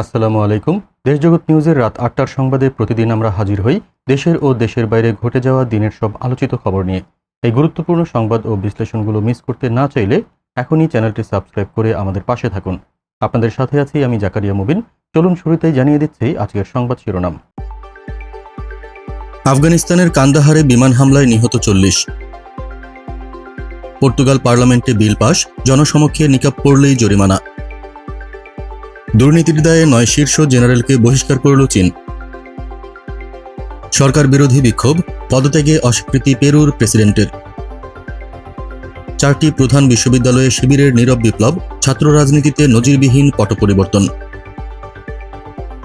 আসসালামু আলাইকুম। দেশজগৎ নিউজের রাত আটটার সংবাদে প্রতিদিন আমরা হাজির হই দেশের ও দেশের বাইরে ঘটে যাওয়া দিনের সব আলোচিত খবর নিয়ে। এই গুরুত্বপূর্ণ সংবাদ ও বিশ্লেষণগুলো মিস করতে না চাইলে এখনই চ্যানেলটি সাবস্ক্রাইব করে আমাদের পাশে থাকুন। আপনাদের সাথে আছি আমি জাকারিয়া মুবিন। চলুন শুরুতেই জানিয়ে দিচ্ছি আজকের সংবাদ শিরোনাম। আফগানিস্তানের কান্দাহারে বিমান হামলায় নিহত চল্লিশ। পর্তুগাল পার্লামেন্টে বিল পাশ জনসমক্ষে নিকাব পড়লেই জরিমানা। দুর্নীতির দায়ে নয় শীর্ষ জেনারেলকে বহিষ্কার করল চীন। সরকার বিরোধী বিক্ষোভ, পদত্যাগে অস্বীকৃতি পেরুর প্রেসিডেন্টের। চারটি প্রধান বিশ্ববিদ্যালয়ে শিবিরের নীরব বিপ্লব, ছাত্র রাজনীতিতে নজিরবিহীন পট পরিবর্তন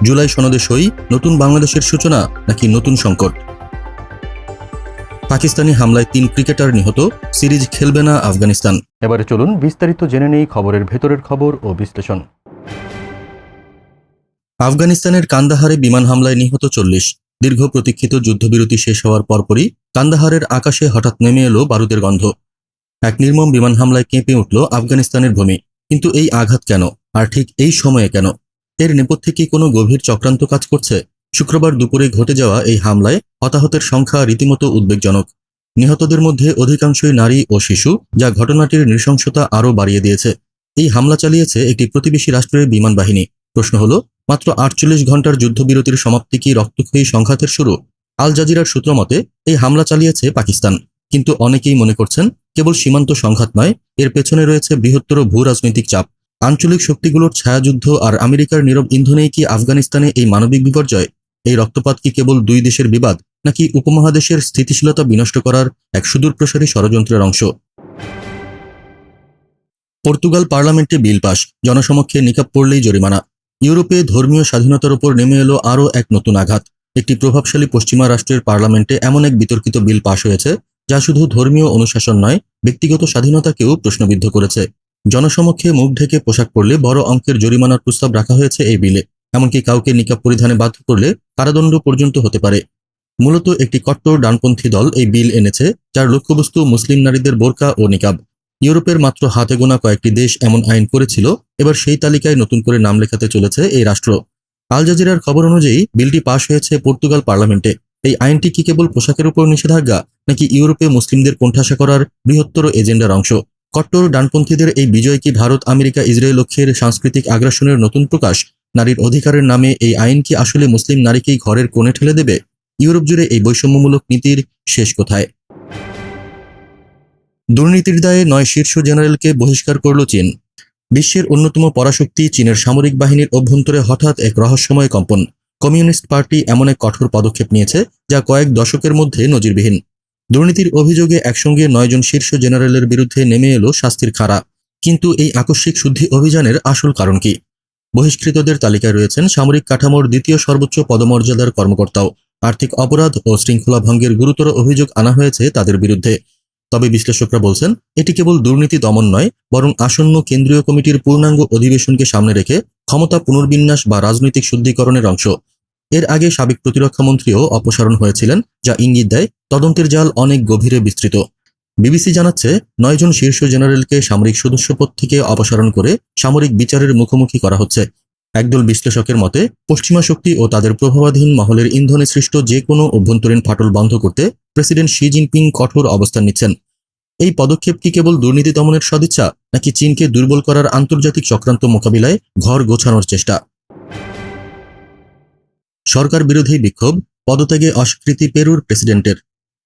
জুলাই সনদে সই, নতুন বাংলাদেশের সূচনা নাকি নতুন সংকট? পাকিস্তানি হামলায় তিন ক্রিকেটার নিহত, সিরিজ খেলবে না আফগানিস্তান। এবারে চলুন বিস্তারিত জেনে নেই খবরের ভেতরের খবর ও বিশ্লেষণ। আফগানিস্তানের কান্দাহারে বিমান হামলায় নিহত চল্লিশ। দীর্ঘ প্রতীক্ষিত যুদ্ধবিরতি শেষ হওয়ার পরপরই কান্দাহারের আকাশে হঠাৎ নেমে এলো বারুদের গন্ধ। এক নির্মম বিমান হামলায় কেঁপে উঠল আফগানিস্তানের ভূমি। কিন্তু এই আঘাত কেন? আর ঠিক এই সময়ে কেন? এর নেপথ্যে কি কোনো গভীর চক্রান্ত কাজ করছে? শুক্রবার দুপুরে ঘটে যাওয়া এই হামলায় হতাহতের সংখ্যা রীতিমতো উদ্বেগজনক। নিহতদের মধ্যে অধিকাংশই নারী ও শিশু, যা ঘটনাটির নৃশংসতা আরও বাড়িয়ে দিয়েছে। এই হামলা চালিয়েছে একটি প্রতিবেশী রাষ্ট্রের বিমান বাহিনী। প্রশ্ন হলো মাত্র আটচল্লিশ ঘণ্টার যুদ্ধবিরতির সমাপ্তি কি রক্তক্ষয়ী সংঘাতের শুরু? আল জাজিরার সূত্র মতে, এই হামলা চালিয়েছে পাকিস্তান। কিন্তু অনেকেই মনে করছেন, কেবল সীমান্ত সংঘাত নয়, এর পেছনে রয়েছে বৃহত্তর ভূ রাজনৈতিক চাপ। আঞ্চলিক শক্তিগুলোর ছায়াযুদ্ধ আর আমেরিকার নীরব ইন্ধনেই কি আফগানিস্তানে এই মানবিক বিপর্যয়? এই রক্তপাত কি কেবল দুই দেশের বিবাদ, নাকি উপমহাদেশের স্থিতিশীলতা বিনষ্ট করার এক সুদূরপ্রসারী ষড়যন্ত্রের অংশ? পর্তুগাল পার্লামেন্টে বিল পাস, জনসমক্ষে নিকাব পড়লেই জরিমানা। ইউরোপে ধর্মীয় স্বাধীনতার উপর নেমে এলো আরও এক নতুন আঘাত। একটি প্রভাবশালী পশ্চিমা রাষ্ট্রের পার্লামেন্টে এমন এক বিতর্কিত বিল পাশ হয়েছে, যা শুধু ধর্মীয় অনুশাসন নয়, ব্যক্তিগত স্বাধীনতাকেও প্রশ্নবিদ্ধ করেছে। জনসমক্ষে মুখ ঢেকে পোশাক পরলে বড় অঙ্কের জরিমানার প্রস্তাব রাখা হয়েছে এই বিলে। এমনকি কাউকে নিকাব পরিধানে বাধ্য করলে কারাদণ্ড পর্যন্ত হতে পারে। মূলত একটি কট্টর ডানপন্থী দল এই বিল এনেছে, যার লক্ষ্যবস্তু মুসলিম নারীদের বোরকা ও নিকাব। ইউরোপের মাত্র হাতে গোনা কয়েকটি দেশ এমন আইন করেছিল, এবার সেই তালিকায় নতুন করে নাম লেখাতে চলেছে এই রাষ্ট্র। আল জাজিরার খবর অনুযায়ী, বিলটি পাশ হয়েছে পর্তুগাল পার্লামেন্টে। এই আইনটি কি কেবল পোশাকের উপর নিষেধাজ্ঞা, নাকি ইউরোপে মুসলিমদের কোণঠাসা করার বৃহত্তর এজেন্ডার অংশ? কট্টর ডানপন্থীদের এই বিজয় কি ভারত, আমেরিকা, ইসরায়েল লক্ষ্যের সাংস্কৃতিক আগ্রাসনের নতুন প্রকাশ? নারীর অধিকারের নামে এই আইন কি আসলে মুসলিম নারীকেই ঘরের কোণে ঠেলে দেবে? ইউরোপ জুড়ে এই বৈষম্যমূলক নীতির শেষ কোথায়? দুর্নীতির দায়ে নয় শীর্ষ জেনারেলকে বহিষ্কার করল চীন। বিশ্বের অন্যতম পরাশক্তি চীনের সামরিক বাহিনীর অভ্যন্তরে হঠাৎ এক রহস্যময় কম্পন। কমিউনিস্ট পার্টি এমন এক কঠোর পদক্ষেপ নিয়েছে যা কয়েক দশকের মধ্যে নজিরবিহীন। দুর্নীতির অভিযোগে একসঙ্গে নয়জন শীর্ষ জেনারেলের বিরুদ্ধে নেমে এলো শাস্তির খাড়া। কিন্তু এই আকস্মিক শুদ্ধি অভিযানের আসল কারণ কি? বহিষ্কৃতদের তালিকায় রয়েছেন সামরিক কাঠামোর দ্বিতীয় সর্বোচ্চ পদমর্যাদার কর্মকর্তাও। আর্থিক অপরাধ ও শৃঙ্খলা ভঙ্গের গুরুতর অভিযোগ আনা হয়েছে তাদের বিরুদ্ধে। তবে বিশ্লেষকরা বলছেন, এটি কেবল দুর্নীতি দমন নয়, বরং আসন্ন কেন্দ্রীয় কমিটির পূর্ণাঙ্গ অধিবেশনকে সামনে রেখে ক্ষমতা পুনর্বিন্যাস বা রাজনৈতিক শুদ্ধিকরণের অংশ। এর আগে সাবেক প্রতিরক্ষা মন্ত্রীও অপসারণ হয়েছিলেন, যা ইঙ্গিত দেয় তদন্তের জাল অনেক গভীরে বিস্তৃত। বিবিসি জানাচ্ছে নয়জন শীর্ষ জেনারেলকে সামরিক সদস্যপদ থেকে অপসারণ করে সামরিক বিচারের মুখোমুখি করা হচ্ছে। একদল বিশ্লেষকের মতে, পশ্চিমা শক্তি ও তাদের প্রভাবাধীন মহলের ইন্ধনে সৃষ্ট যে কোনো অভ্যন্তরীণ ফাটল বন্ধ করতে প্রেসিডেন্ট শি জিনপিং কঠোর অবস্থান নিচ্ছেন। এই পদক্ষেপ কি কেবল দুর্নীতি দমনের সদিচ্ছা, নাকি চীনকে দুর্বল করার আন্তর্জাতিক চক্রান্ত মোকাবিলায় ঘর গোছানোর চেষ্টা? সরকার বিরোধী বিক্ষোভ, পদত্যাগে অস্বীকৃতি পেরুর প্রেসিডেন্টের।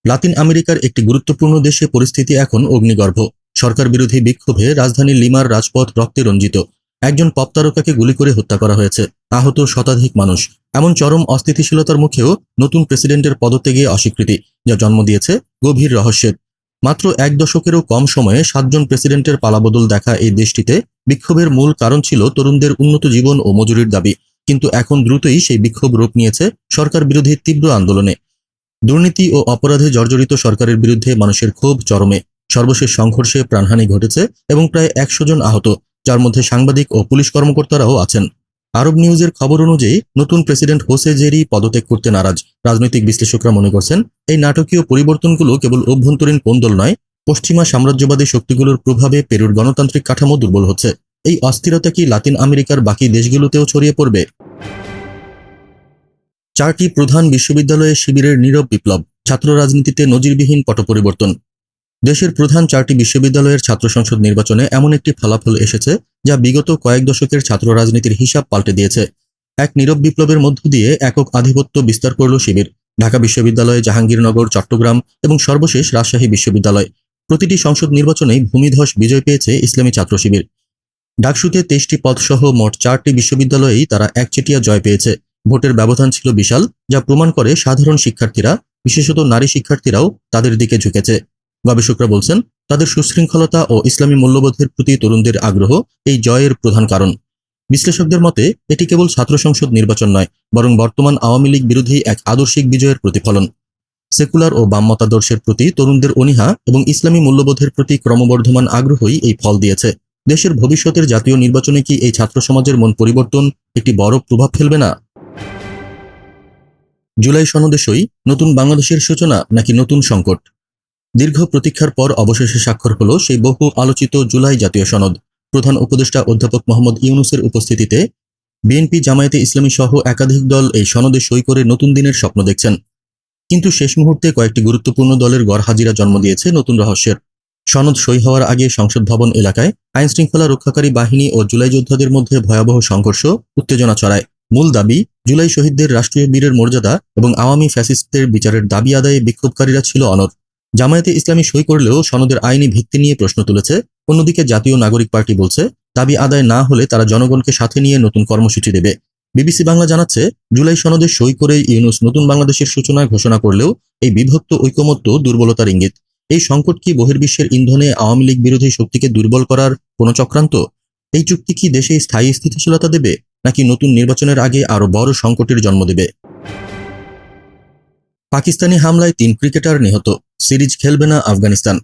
লাতিন আমেরিকার একটি গুরুত্বপূর্ণ দেশে পরিস্থিতি এখন অগ্নিগর্ভ। সরকার বিরোধী বিক্ষোভে রাজধানী লিমার রাজপথ রক্তে রঞ্জিত। একজন পপ তারকাকে গুলি করে হত্যা করা হয়েছে। আহত শতাধিক মানুষ। এমন চরম অস্থিতিশীলতার মুখেও নতুন প্রেসিডেন্টের পদত্যাগে অস্বীকৃতি, যা জন্ম দিয়েছে গভীর রহস্যের। মাত্র এক দশকেরও কম সময়ে সাতজন প্রেসিডেন্টের পালাবদল দেখা এই দেশটিতে বিক্ষোভের মূল কারণ ছিল তরুণদের উন্নত জীবন ও মজুরির দাবি। কিন্তু এখন দ্রুতই সেই বিক্ষোভ রূপ নিয়েছে সরকার বিরোধী তীব্র আন্দোলনে। দুর্নীতি ও অপরাধে জর্জরিত সরকারের বিরুদ্ধে মানুষের ক্ষোভ চরমে। সর্বশেষ সংঘর্ষে প্রাণহানি ঘটেছে এবং প্রায় একশো জন আহত, যার মধ্যে সাংবাদিক ও পুলিশ কর্মকর্তারাও আছেন। আরব নিউজের খবর অনুযায়ী নতুন প্রেসিডেন্ট হোসে জেরি পদত্যাগ করতে নারাজ। রাজনৈতিক বিশ্লেষকরা মনে করছেন, এই নাটকীয় পরিবর্তনগুলো কেবল অভ্যন্তরীণ কোন্দল নয়, পশ্চিমা সাম্রাজ্যবাদী শক্তিগুলোর প্রভাবে পেরুর গণতান্ত্রিক কাঠামো দুর্বল হচ্ছে। এই অস্থিরতা কি লাতিন আমেরিকার বাকি দেশগুলোতেও ছড়িয়ে পড়বে? চারটি প্রধান বিশ্ববিদ্যালয়ে শিবিরের নীরব বিপ্লব, ছাত্র রাজনীতিতে নজিরবিহীন পট পরিবর্তন দেশের প্রধান চারটি বিশ্ববিদ্যালয়ের ছাত্র সংসদ নির্বাচনে এমন একটি ফলাফল এসেছে যা বিগত কয়েক দশকের ছাত্র রাজনীতির হিসাব পাল্টে দিয়েছে। এক নীরব বিপ্লবের মধ্য দিয়ে একক আধিপত্য বিস্তার করল শিবির। ঢাকা বিশ্ববিদ্যালয়, জাহাঙ্গীরনগর, চট্টগ্রাম এবং সর্বশেষ রাজশাহী বিশ্ববিদ্যালয়। প্রতিটি সংসদ নির্বাচনেই ভূমিধস বিজয় পেয়েছে ইসলামী ছাত্র শিবির। ডাকসুতে তেইশটি পদসহ মোট চারটি বিশ্ববিদ্যালয়েই তারা একচেটিয়া জয় পেয়েছে। ভোটের ব্যবধান ছিল বিশাল, যা প্রমাণ করে সাধারণ শিক্ষার্থীরা, বিশেষত নারী শিক্ষার্থীরাও, তাদের দিকে ঝুঁকেছে। গবেষকরা বলছেন, তাদের সুশৃঙ্খলতা ও ইসলামী মূল্যবোধের প্রতি তরুণদের আগ্রহ এই জয়ের প্রধান কারণ। বিশ্লেষকদের মতে, এটি কেবল ছাত্র সংসদ নির্বাচন নয়, বরং বর্তমান আওয়ামী লীগ বিরোধী এক আদর্শিক বিজয়ের প্রতিফলন। সেকুলার ও বাম মতাদর্শের প্রতি তরুণদের অনীহা এবং ইসলামী মূল্যবোধের প্রতি ক্রমবর্ধমান আগ্রহই এই ফল দিয়েছে। দেশের ভবিষ্যতের জাতীয় নির্বাচনে কি এই ছাত্র সমাজের মন পরিবর্তন একটি বড় প্রভাব ফেলবে না? জুলাই সনদে সই, নতুন বাংলাদেশের সূচনা নাকি নতুন সংকট? দীর্ঘ প্রতীক্ষার পর অবশেষে স্বাক্ষর হল সেই বহু আলোচিত জুলাই জাতীয় সনদ। প্রধান উপদেষ্টা অধ্যাপক মোহাম্মদ ইউনুসের উপস্থিতিতে বিএনপি জামায়াতে ইসলামী সহ একাধিক দল এই সনদে সই করে নতুন দিনের স্বপ্ন দেখছেন। কিন্তু শেষ মুহূর্তে কয়েকটি গুরুত্বপূর্ণ দলের গড়হাজিরা জন্ম দিয়েছে নতুন রহস্যের। সনদ সই হওয়ার আগে সংসদ ভবন এলাকায় আইন শৃঙ্খলা রক্ষাকারী বাহিনী ও জুলাই যোদ্ধাদের মধ্যে ভয়াবহ সংঘর্ষ, উত্তেজনা ছড়ায়। মূল দাবি, জুলাই শহীদদের রাষ্ট্রীয় বীরের মর্যাদা এবং আওয়ামী ফ্যাসিস্টদের বিচারের দাবি আদায়ে বিক্ষোভকারীরা ছিল অনর জামায়াতে ইসলামী সই করলেও সনদের আইনি ভিত্তি নিয়ে প্রশ্ন তুলেছে। অন্যদিকে জাতীয় নাগরিক পার্টি বলছে, দাবি আদায় না হলে তারা জনগণকে সাথে নিয়ে নতুন কর্মসূচি দেবে। বিবিসি বাংলা জানাচ্ছে, জুলাই সনদে সই করে ইউনুস নতুন বাংলাদেশের সূচনা ঘোষণা করলেও এই বিভক্ত ঐকমত্য দুর্বলতার ইঙ্গিত। এই সংকট কি বহির্বিশ্বের ইন্ধনে আওয়ামী লীগ বিরোধী শক্তিকে দুর্বল করার কোনো চক্রান্ত? এই চুক্তি কি দেশে স্থায়ী স্থিতিশীলতা দেবে, নাকি নতুন নির্বাচনের আগে আরও বড় সংকটের জন্ম দেবে? পাকিস্তানি হামলায় তিন ক্রিকেটার নিহত। সিরিজ খেলবে না আফগানিস্তান।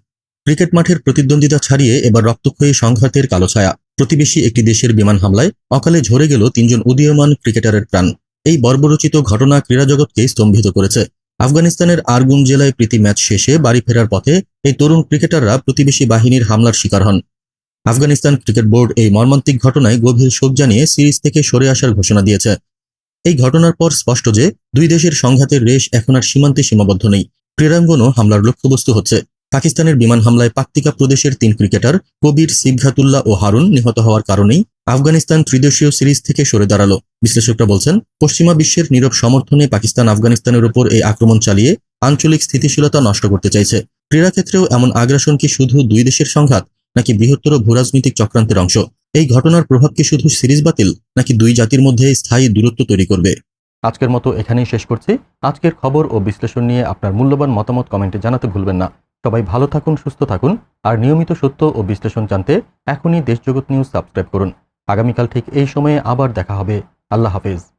ক্রিকেট মাঠের প্রতিদ্বন্দ্বিতা ছাড়িয়ে এবার রক্তক্ষয়ী সংঘাতের কালো ছায়া। প্রতিবেশী একটি দেশের বিমান হামলায় অকালে ঝরে গেল তিনজন উদীয়মান ক্রিকেটারের প্রাণ। এই বর্বরচিত ঘটনা ক্রীড়া জগৎকে স্তম্ভিত করেছে। আফগানিস্তানের আরগুন জেলায় প্রীতি ম্যাচ শেষে বাড়ি ফেরার পথে এই তরুণ ক্রিকেটাররা প্রতিবেশী বাহিনীর হামলার শিকার হন। আফগানিস্তান ক্রিকেট বোর্ড এই মর্মান্তিক ঘটনায় গভীর শোক জানিয়ে সিরিজ থেকে সরে আসার ঘোষণা দিয়েছে। এই ঘটনার পর স্পষ্ট যে দুই দেশের সংঘাতের রেশ এখন আর সীমান্তে সীমাবদ্ধ নেই। ক্রীড়াঙ্গনও হামলার লক্ষ্যবস্তু হচ্ছে। পাকিস্তানের বিমান হামলায় পাক্তিকা প্রদেশের তিন ক্রিকেটার, কবির সিবঘাতুল্লাহ ও হারুন নিহত হওয়ার কারণেই আফগানিস্তান ত্রিদেশীয় সিরিজ থেকে সরে দাঁড়াল। বিশ্লেষকরা বলছেন, পশ্চিমা বিশ্বের নীরব সমর্থনে পাকিস্তান আফগানিস্তানের উপর এই আক্রমণ চালিয়ে আঞ্চলিক স্থিতিশীলতা নষ্ট করতে চাইছে। ক্রীড়াক্ষেত্রেও এমন আগ্রাসন কি শুধু দুই দেশের সংঘাত, নাকি বৃহত্তর ভূরাজনৈতিক চক্রান্তের অংশ? এই ঘটনার প্রভাব কি শুধু সিরিজ বাতিল, নাকি দুই জাতির মধ্যে স্থায়ী দূরত্ব তৈরি করবে? আজকের মতো এখানেই শেষ করছি। আজকের খবর ও বিশ্লেষণ নিয়ে আপনার মূল্যবান মতামত কমেন্টে জানাতে ভুলবেন না। সবাই ভালো থাকুন, সুস্থ থাকুন, আর নিয়মিত সত্য ও বিশ্লেষণ জানতে এখনই দেশজগৎ নিউজ সাবস্ক্রাইব করুন। আগামীকাল ঠিক এই সময়ে আবার দেখা হবে। আল্লাহ হাফেজ।